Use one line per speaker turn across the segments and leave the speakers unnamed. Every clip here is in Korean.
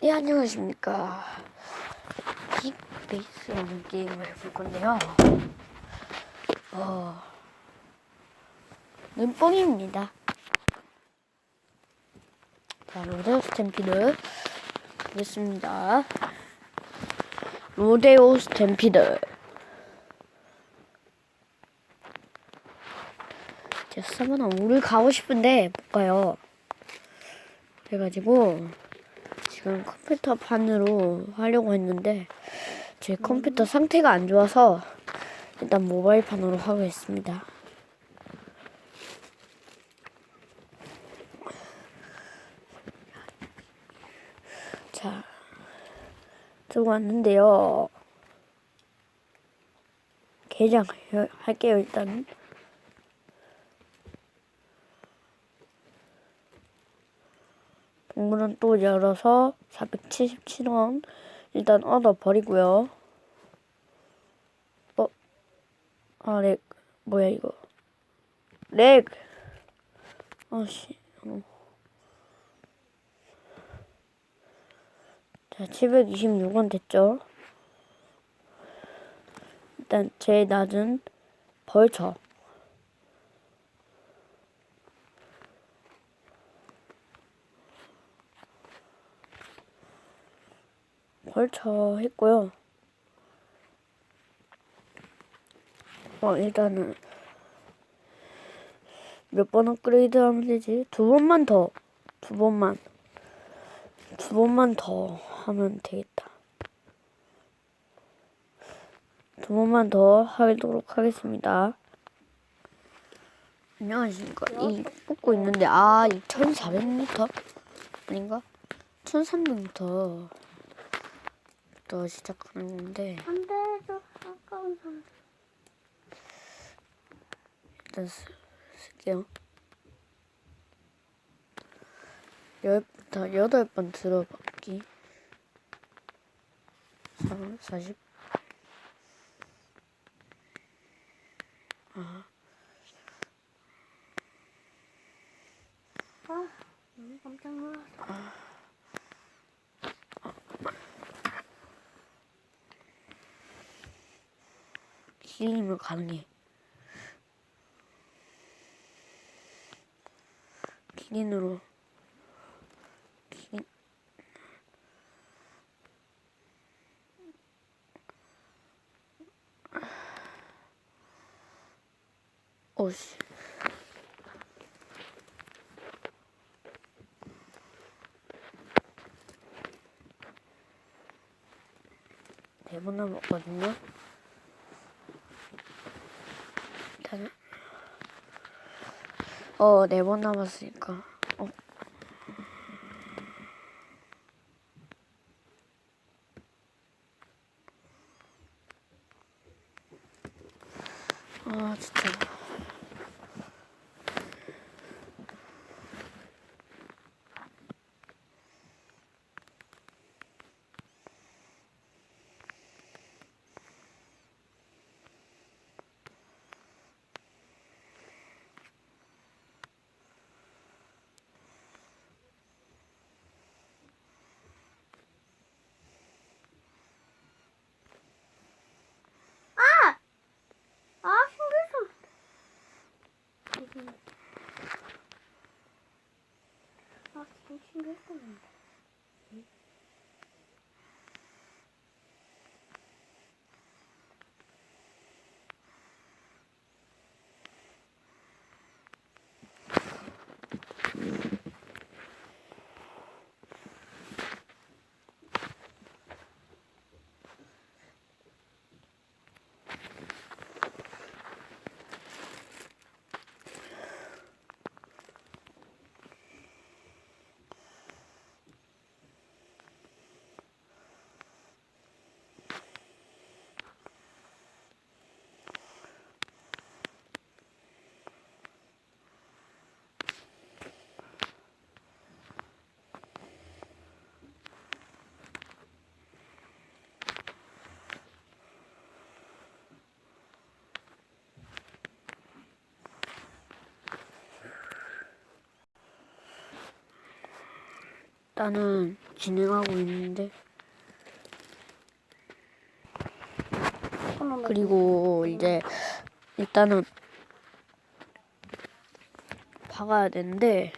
네, 안녕하십니까. 빅베이스라는 게임을 해볼 건데요. 어, 눈뽕입니다. 자, 로데오 스탬피드 가겠습니다. 로데오 스탬피드. 제가 서머나 우를 가고 싶은데 못 가요. 그래가지고 지금 컴퓨터 판으로 하려고 했는데 제 컴퓨터 상태가 안 좋아서 일단 모바일 판으로 하고 있습니다. 자, 들어왔는데요. 개장 할게요 일단. 동물원 또 열어서 477원 일단 얻어 버리고요. 어? 아, 렉. 뭐야 이거? 렉. 아씨. 어. 자, 726원 됐죠? 일단 제일 낮은 벌처. 벌처 했고요. 어, 일단은 몇 번 업그레이드 하면 되지? 두 번만 더. 두 번만. 두 번만 더 하면 되겠다. 두 번만 더 하도록 하겠습니다. 안녕하십니까. 이 뽑고 있는데, 아, 2400m? 아닌가? 1300m. 또 시작하는 건데,
안 돼, 저 아까운 사람.
일단 쓰, 쓸게요. 열, 다 여덟 번 들어봤기. 40.
아, 너무 깜짝 놀랐어.
힐링을 가능해. 기린으로 기린 오씨 네번 남았거든요. 일단 어, 네 번 남았으니까. 어. 아, 진짜.
아, 신기했어. 아, 진짜 신기했었는데.
일단은 진행하고 있는데. 그리고 이제 일단은 박아야 되는데.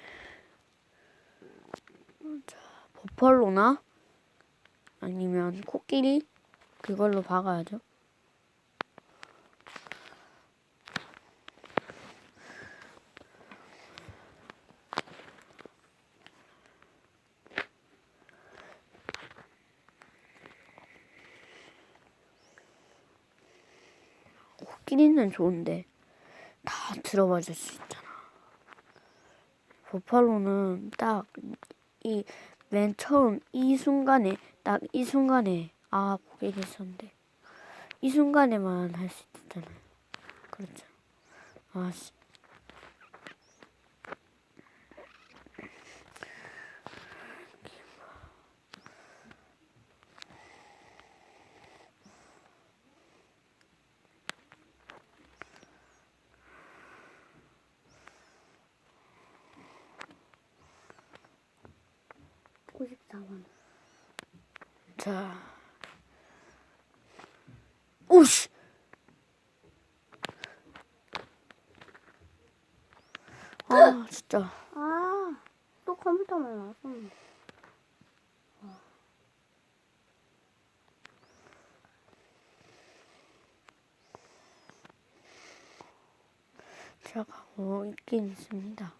자, 버팔로나? 아니면 코끼리? 그걸로 박아야죠. 코 끼리는 좋은데 다 들어봐 줄수 있잖아. 버팔로는 딱 이 맨 처음 이 순간에 딱 이 순간에 아 고개를 썼는데 이 순간에만 할 수 있잖아요. 그렇죠. 아 씨.
오십사 원
자. 오씨. 아 진짜.
아, 또 컴퓨터만 나왔었는데.
들어가고 있긴 있습니다.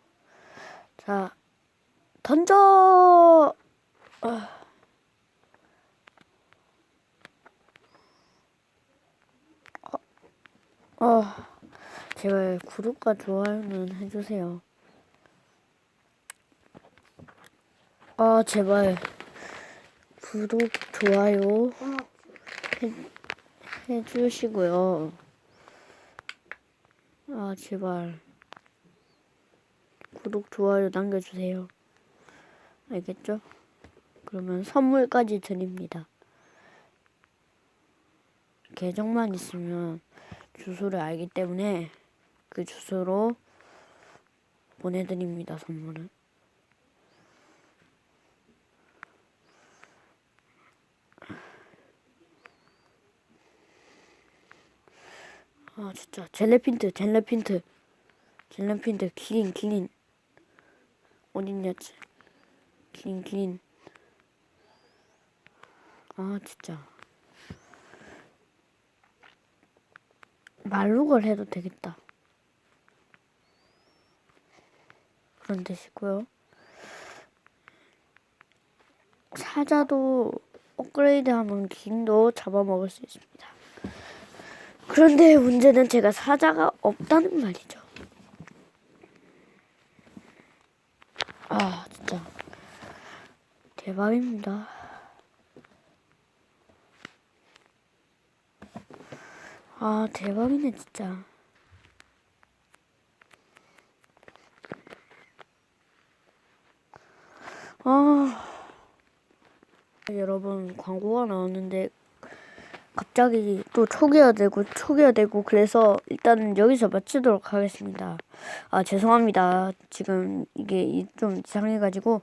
자, 던져. 아. 어, 어, 제발 구독과 좋아요는 해주세요. 아, 제발 구독, 좋아요
고맙지.
해주시고요. 아, 제발. 구독, 좋아요 남겨주세요. 알겠죠? 그러면 선물까지 드립니다. 계정만 있으면 주소를 알기 때문에 그 주소로 보내드립니다, 선물은. 아 진짜 젤레핀트 젤레핀트 젤레핀트 기린 기린 어딨냐지 기린 기린 아 진짜 말록을 해도 되겠다 그런 뜻이고요 사자도 업그레이드하면 기린도 잡아먹을 수 있습니다 그런데 문제는 제가 사자가 없다는 말이죠. 아, 진짜. 대박입니다. 아, 대박이네, 진짜. 아. 여러분, 광고가 나왔는데 갑자기 또 초기화 되고 초기화 되고 그래서 일단은 여기서 마치도록 하겠습니다. 아 죄송합니다. 지금 이게 좀 이상해가지고